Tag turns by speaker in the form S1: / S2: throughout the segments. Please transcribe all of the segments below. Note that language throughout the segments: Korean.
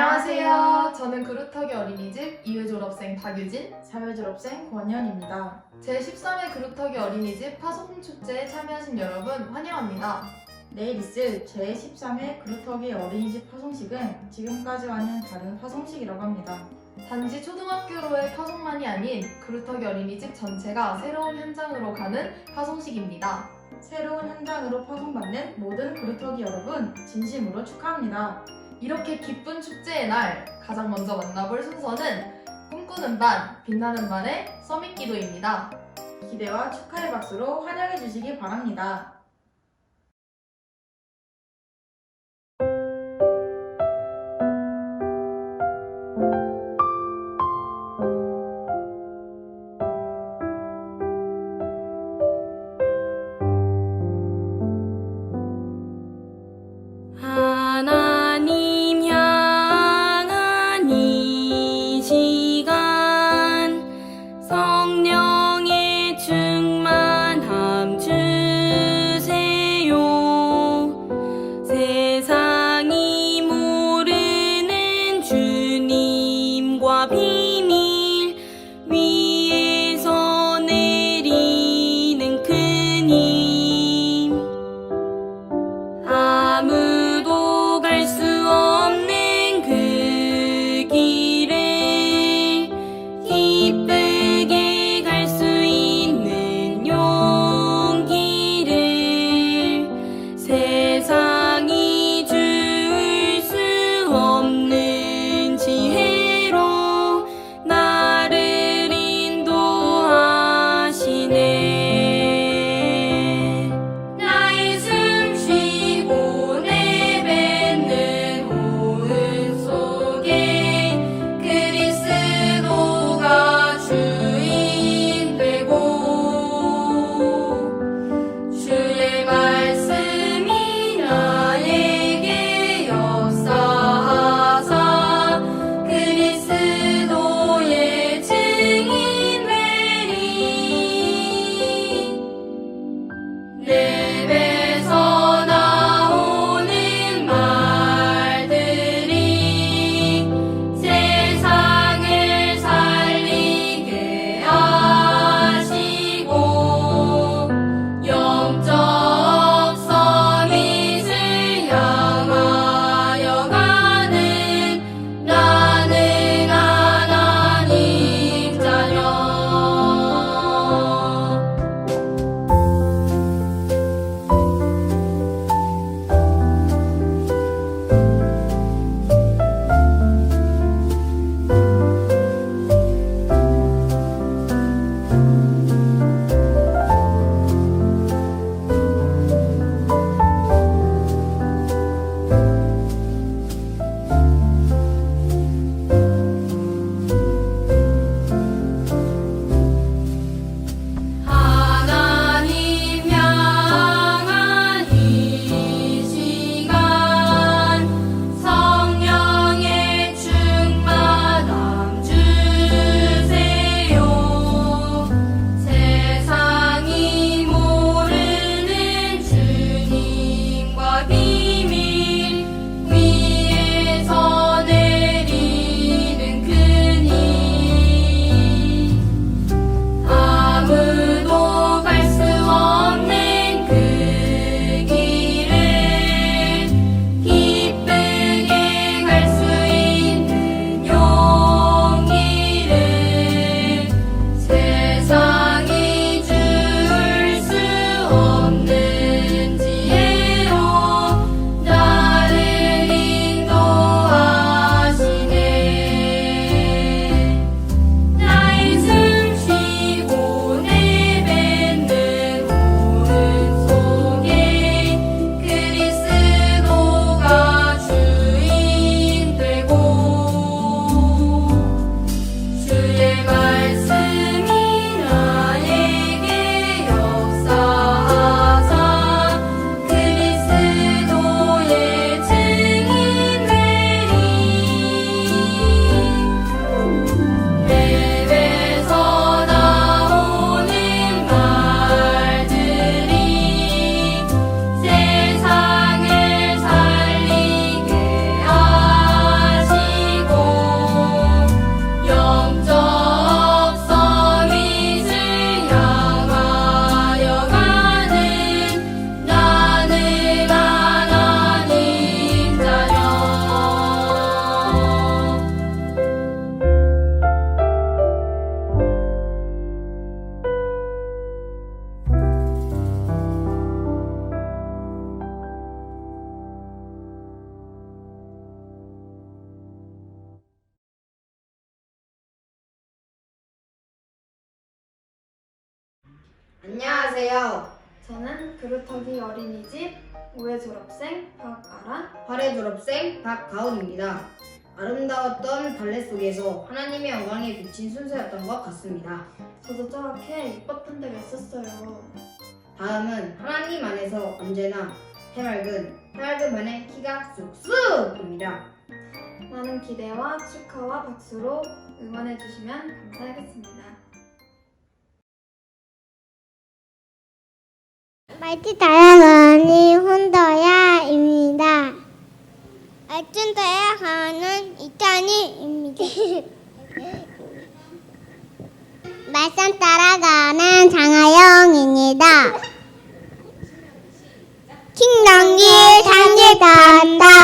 S1: 안녕하세요. 저는 그루터기 어린이집 2회 졸업생 박유진,
S2: 사회졸업생 권현입니다.
S1: 제13회 그루터기 어린이집 파송축제에 참여하신 여러분 환영합니다.
S2: 내일 있을 제13회 그루터기 어린이집 파송식은 지금까지와는 다른 파송식이라고 합니다.
S1: 단지 초등학교로의 파송만이 아닌 그루터기 어린이집 전체가 새로운 현장으로 가는 파송식입니다.
S2: 새로운 현장으로 파송받는 모든 그루터기 여러분 진심으로 축하합니다.
S1: 이렇게 기쁜 축제의 날 가장 먼저 만나볼 순서는 꿈꾸는 반, 빛나는 반의 서밋 기도입니다.
S2: 기대와 축하의 박수로 환영해 주시기 바랍니다.
S3: 안녕하세요.
S4: 저는 그루터기 어린이집 5회 졸업생 박아란
S3: 활의 졸업생 박가온입니다. 아름다웠던 발레 속에서 하나님의 영광에 비친 순서였던 것 같습니다.
S4: 저도 저렇게 이뻤던 데가 있었어요.
S3: 다음은 하나님 안에서 언제나 해맑은 해맑은 반의 키가 쑥쑥입니다.
S4: 많은 기대와 축하와 박수로 응원해 주시면 감사하겠습니다.
S5: 말티 다양하니 혼더야입니다. 알튼 다양하는 이탄이입니다. 말씀 따라가는 장하영입니다. 킹덤길 산길 간다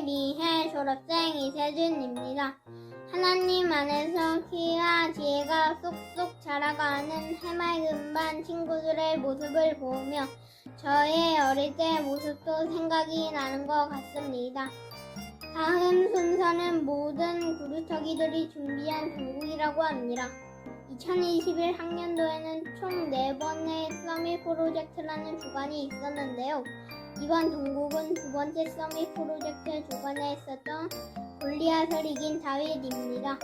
S5: 12회 졸업생 이세준입니다. 하나님 안에서 키와 지혜가 쏙쏙 자라가는 해맑은 반 친구들의 모습을 보며 저의 어릴 때 모습도 생각이 나는 것 같습니다. 다음 순서는 모든 구루터기들이 준비한 전국이라고 합니다. 2021 학년도에는 총 4번의 서밋 프로젝트라는 주간이 있었는데요. 이번 동국은 두 번째 서밋 프로젝트 주간에 있었던 골리앗을 이긴 다윗입니다.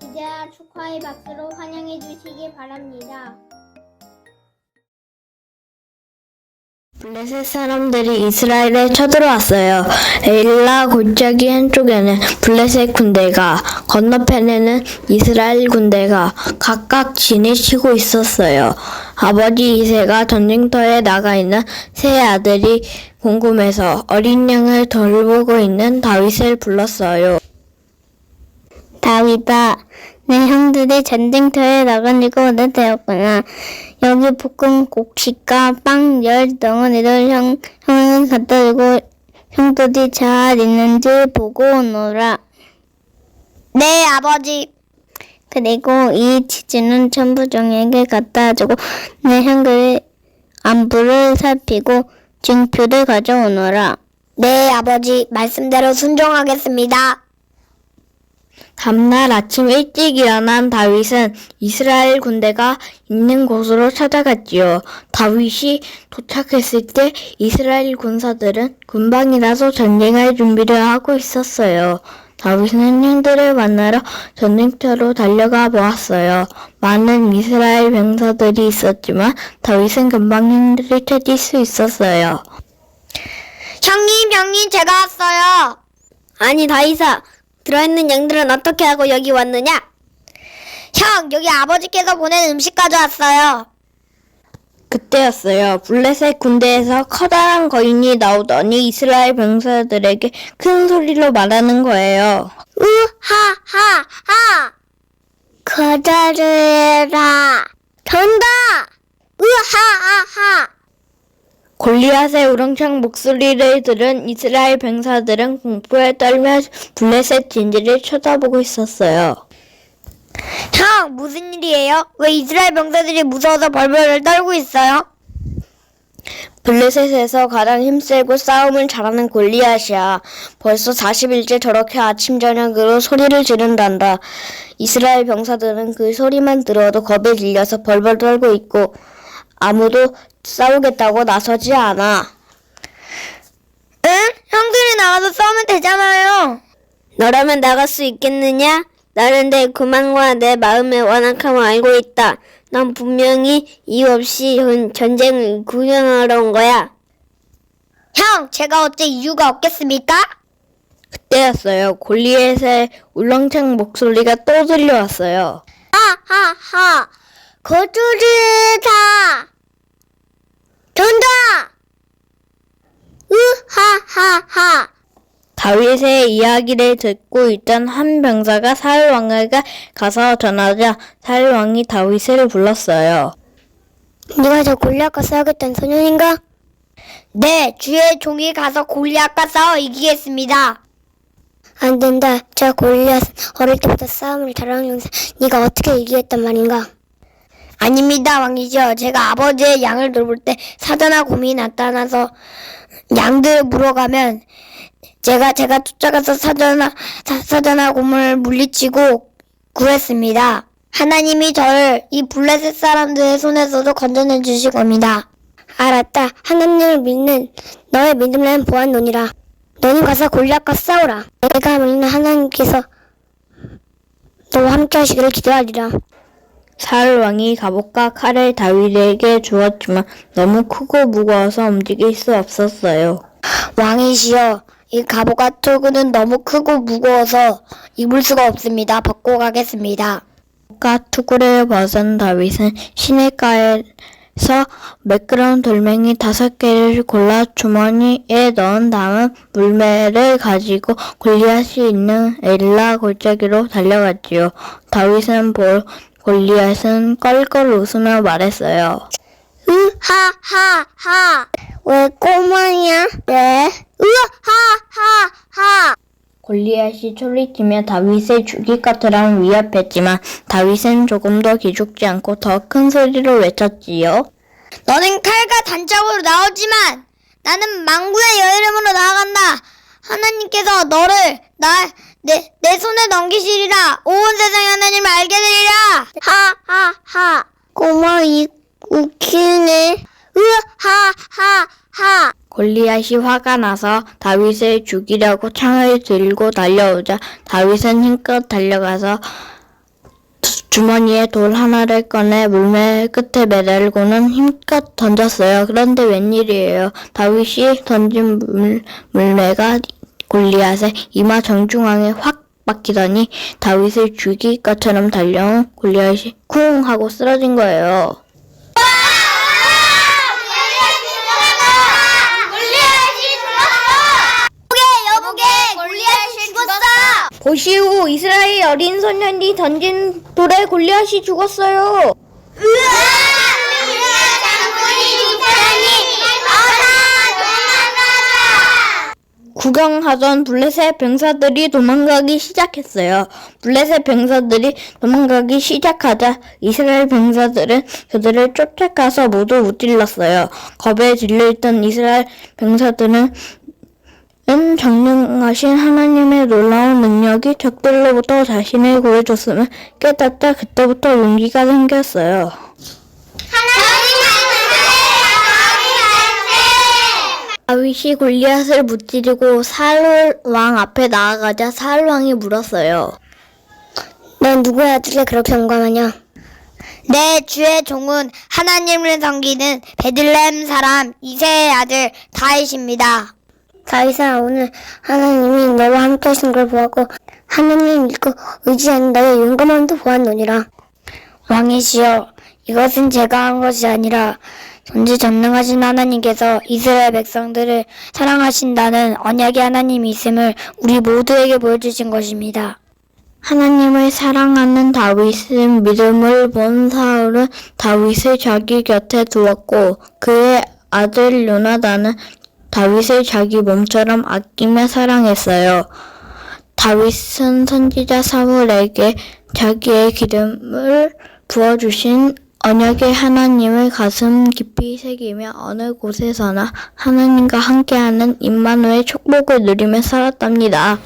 S5: 기대와 축하의 박수로 환영해 주시기 바랍니다.
S6: 블레셋 사람들이 이스라엘에 쳐들어왔어요. 에일라 골짜기 한쪽에는 블레셋 군대가 건너편에는 이스라엘 군대가 각각 진을 치고 있었어요. 아버지 이세가 전쟁터에 나가 있는 세 아들이 궁금해서 어린 양을 돌보고 있는 다윗을 불렀어요.
S5: 다윗아, 내 형들이 전쟁터에 나가니까 오래되었구나. 여기 볶은 곡식과 빵 열 덩어리를 형, 형을 갖다 주고 형들이 잘 있는지 보고 오너라. 네, 아버지. 그리고 이 치즈는 천부장에게 갖다 주고 내 형들의 안부를 살피고 증표를 가져오너라.
S7: 네, 아버지. 말씀대로 순종하겠습니다.
S6: 다음날 아침 일찍 일어난 다윗은 이스라엘 군대가 있는 곳으로 찾아갔지요. 다윗이 도착했을 때 이스라엘 군사들은 군방이라서 전쟁할 준비를 하고 있었어요. 다윗은 형들을 만나러 전쟁터로 달려가 보았어요. 많은 이스라엘 병사들이 있었지만 다윗은 금방 형들을 찾을 수 있었어요.
S7: 형님, 형님, 제가 왔어요. 아니, 다이사. 들어있는 양들은 어떻게 하고 여기 왔느냐? 형, 여기 아버지께서 보낸 음식 가져왔어요.
S6: 그때였어요. 블레셋 군대에서 커다란 거인이 나오더니 이스라엘 병사들에게 큰 소리로 말하는 거예요.
S7: 으하하하! 거절해라. 전다! 으하하하!
S6: 골리앗의 우렁찬 목소리를 들은 이스라엘 병사들은 공포에 떨며 블레셋 진지를 쳐다보고 있었어요.
S7: 형, 무슨 일이에요? 왜 이스라엘 병사들이 무서워서 벌벌을 떨고 있어요?
S6: 블레셋에서 가장 힘세고 싸움을 잘하는 골리앗이야. 벌써 40일째 저렇게 아침 저녁으로 소리를 지른단다. 이스라엘 병사들은 그 소리만 들어도 겁에 질려서 벌벌 떨고 있고 아무도 싸우겠다고 나서지 않아.
S7: 응? 형들이 나가서 싸우면 되잖아요.
S6: 너라면 나갈 수 있겠느냐? 나는 내 교만과 내 마음의 완악함을 알고 있다. 난 분명히 이유 없이 전- 전쟁을 구경하러 온 거야.
S7: 형, 제가 어째 이유가 없겠습니까?
S6: 그때였어요. 골리앗의 울렁창 목소리가 또 들려왔어요.
S7: 하하하. 거두리다. 전다. 으하하하.
S6: 다윗의 이야기를 듣고 있던 한 병사가 사울 왕에게 가서 전하자 사울 왕이 다윗을 불렀어요.
S7: 네가 저 골리앗과 싸우겠다는 소년인가? 네, 주의 종이 가서 골리앗과 싸워 이기겠습니다. 안 된다. 저 골리앗은 어릴 때부터 싸움을 잘하는 용사. 네가 어떻게 이기겠단 말인가? 아닙니다, 왕이죠. 제가 아버지의 양을 돌볼 때 사자나 곰이 나타나서 양들을 물어가면 제가 제가 쫓아가서 사자나 사, 사자나 곰을 물리치고 구했습니다. 하나님이 저를 이 블레셋 사람들의 손에서도 건져내 주실 겁니다. 알았다. 하나님을 믿는 너의 믿음을 보았노니라. 너는 가서 골리앗과 싸우라. 내가 믿는 하나님께서 너와 함께 하시기를 기도하리라.
S6: 사울 왕이 갑옷과 칼을 다윗에게 주었지만 너무 크고 무거워서 움직일 수 없었어요.
S7: 왕이시여, 이 갑옷과 투구는 너무 크고 무거워서 입을 수가 없습니다. 벗고 가겠습니다.
S6: 가 투구를 벗은 다윗은 시내가에서 매끄러운 돌멩이 다섯 개를 골라 주머니에 넣은 다음 물매를 가지고 골리앗이 있는 엘라 골짜기로 달려갔지요. 다윗은 볼 골리앗은 껄껄 웃으며 말했어요.
S7: 으하하하. 왜 꼬마냐? 네. 으하하하.
S6: 골리앗이 소리치며 다윗을 죽일 것처럼 위협했지만 다윗은 조금 더 기죽지 않고 더 큰 소리로 외쳤지요.
S7: 너는 칼과 단짝으로 나오지만 나는 망구의 여이름으로 나아간다. 하나님께서 너를 나, 내, 내 손에 넘기시리라. 온 세상의 하나님을 알게 되리라. 하 하하. 꼬마 이 웃기네. 으 하 하 하.
S6: 골리앗이 화가 나서 다윗을 죽이려고 창을 들고 달려오자 다윗은 힘껏 달려가서 주- 주머니에 돌 하나를 꺼내 물매 끝에 매달고는 힘껏 던졌어요. 그런데 웬일이에요. 다윗이 던진 물, 물매가 골리앗의 이마 정중앙에 확 박히더니 다윗을 죽일 것처럼 달려온 골리앗이 쿵 하고 쓰러진 거예요.
S7: 여보게 골리앗이 죽었어.
S6: 보시오 이스라엘 어린 소년이 던진 돌에 골리앗이 죽었어요. 구경하던 블레셋 병사들이 도망가기 시작했어요. 블레셋 병사들이 도망가기 시작하자 이스라엘 병사들은 그들을 쫓아가서 모두 무찔렀어요. 겁에 질려있던 이스라엘 병사들은
S2: 은 정령하신 하나님의 놀라운 능력이 적들로부터 자신을 구해줬음을 깨닫자 그때부터 용기가 생겼어요. 다윗이 골리앗을 무찌르고 사울 왕 앞에 나아가자 사울 왕이 물었어요.
S7: 넌 누구의 아들을 그렇게 용감하냐? 내 주의 종은 하나님을 섬기는 베들레헴 사람 이세의 아들 다윗입니다. 다윗아 오늘 하나님이 너와 함께 하신 걸 보았고 하나님 믿고 의지하는 너의 용감함도 보았노니라. 왕이시여 이것은 제가 한 것이 아니라 전지전능하신 하나님께서 이스라엘 백성들을 사랑하신다는 언약의 하나님이 있음을 우리 모두에게 보여주신 것입니다.
S2: 하나님을 사랑하는 다윗은 믿음을 본 사울은 다윗을 자기 곁에 두었고 그의 아들 요나단은 다윗을 자기 몸처럼 아끼며 사랑했어요. 다윗은 선지자 사울에게 자기의 기름을 부어주신 언약의 하나님을 가슴 깊이 새기며 어느 곳에서나 하나님과 함께하는 임마누의 축복을 누리며 살았답니다.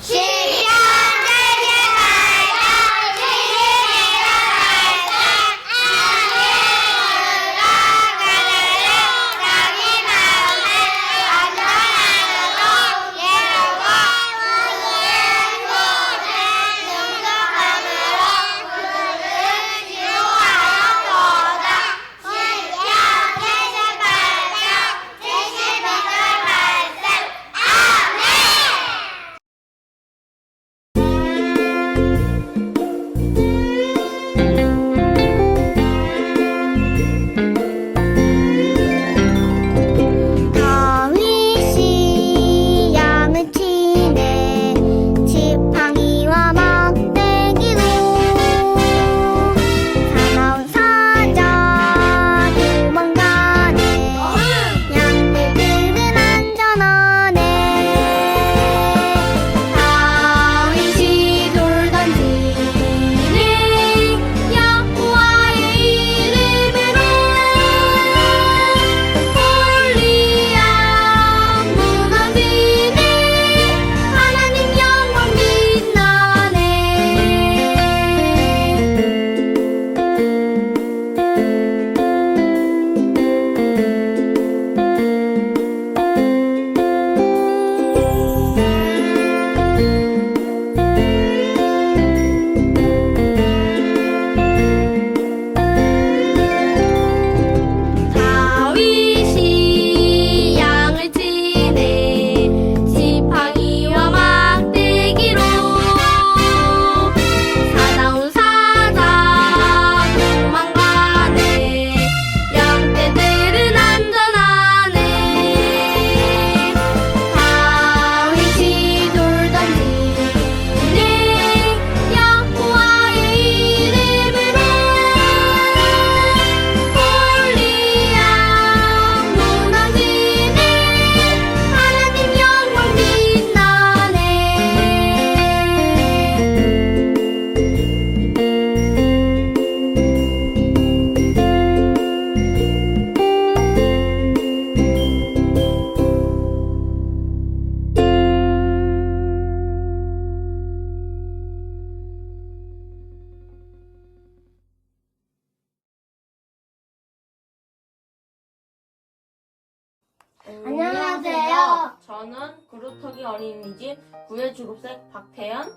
S8: 9회 졸업생 박태현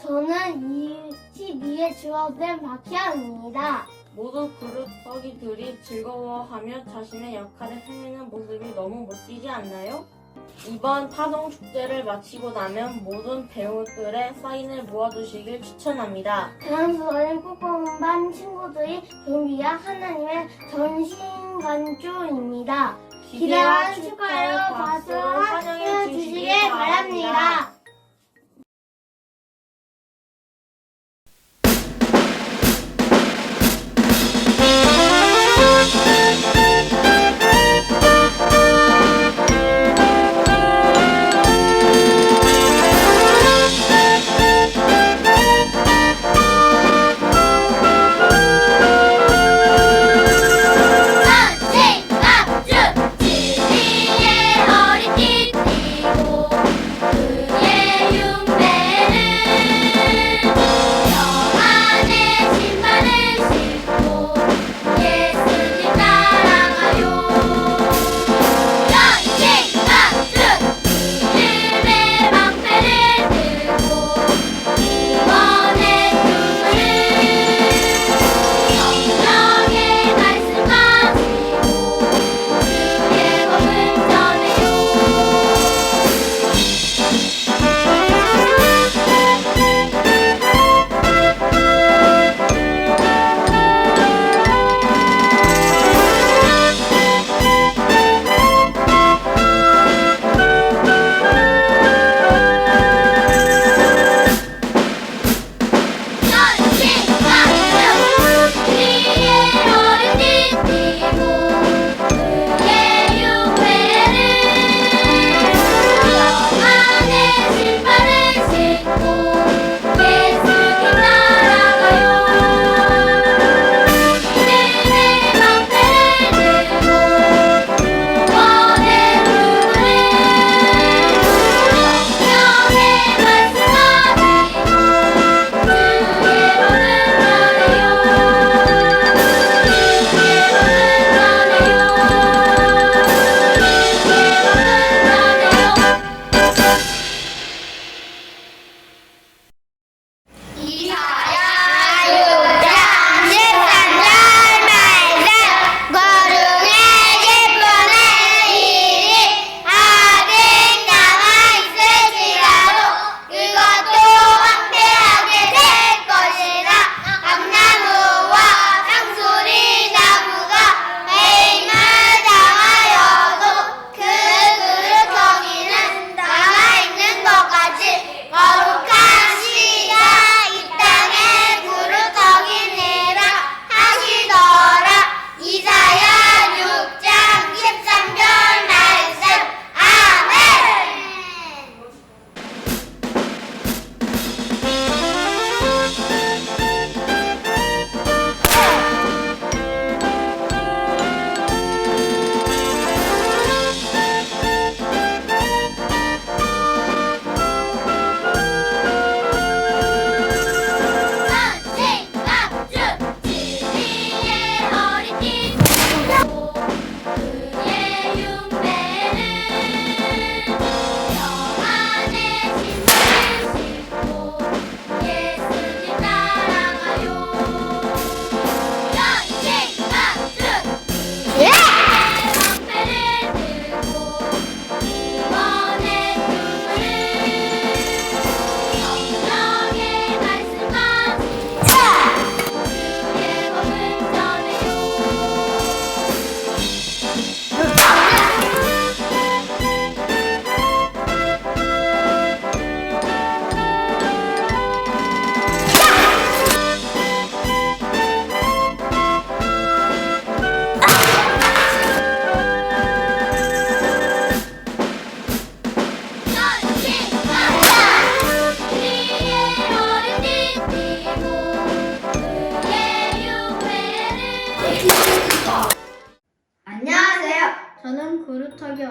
S9: 저는 22회 졸업된 박희연입니다.
S8: 모두 그룹 서기들이 즐거워하며 자신의 역할을 해내는 모습이 너무 멋지지 않나요? 이번 파동 축제를 마치고 나면 모든 배우들의 사인을 모아두시길 추천합니다.
S9: 다음 저는 꾸꾸반 친구들이 경비야 하나님의 전신관주입니다. 기대와 축하로 박수로 환영해 주시길 바랍니다.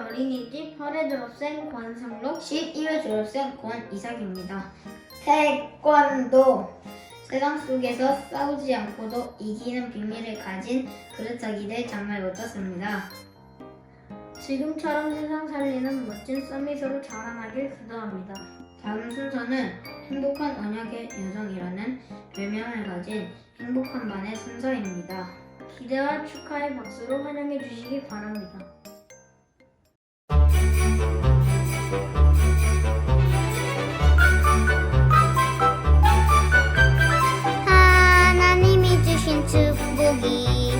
S9: 어린이집 8회 졸업생 권상록
S5: 11회 졸업생 권이삭입니다. 태권도 세상 속에서 싸우지 않고도 이기는 비밀을 가진 그릇하기를 정말 멋졌습니다.
S9: 지금처럼 세상 살리는 멋진 서밋으로 자라나길 기도합니다.
S5: 다음 순서는 행복한 언약의 여정이라는 별명을 가진 행복한 반의 순서입니다.
S9: 기대와 축하의 박수로 환영해 주시기 바랍니다.
S10: 하나님이 주신 축복이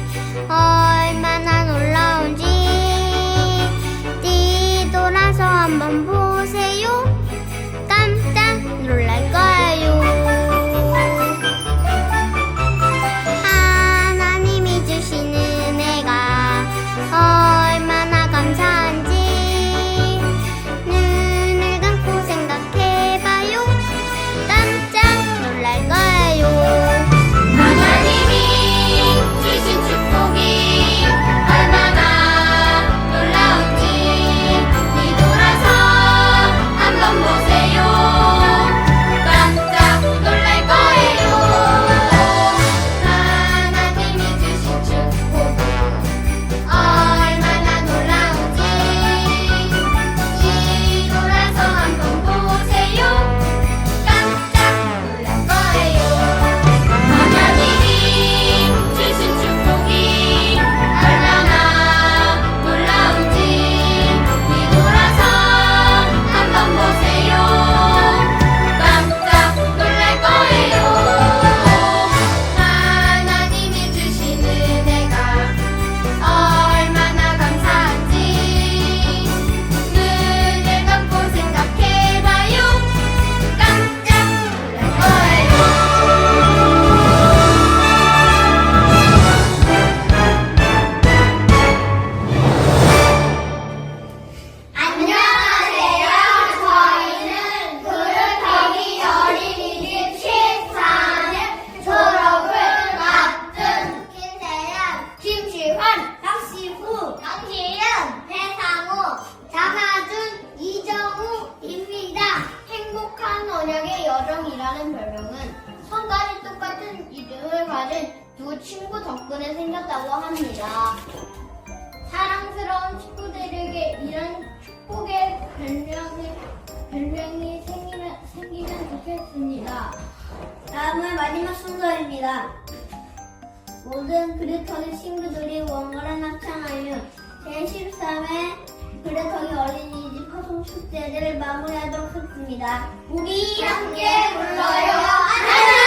S10: 다음은 마지막 순서입니다. 모든 그릇터기 친구들이 원활한 합창하여 제13회 그릇터기 어린이집 파송 축제를 마무리하도록 하겠습니다. 우리 함께 불러요. 하나,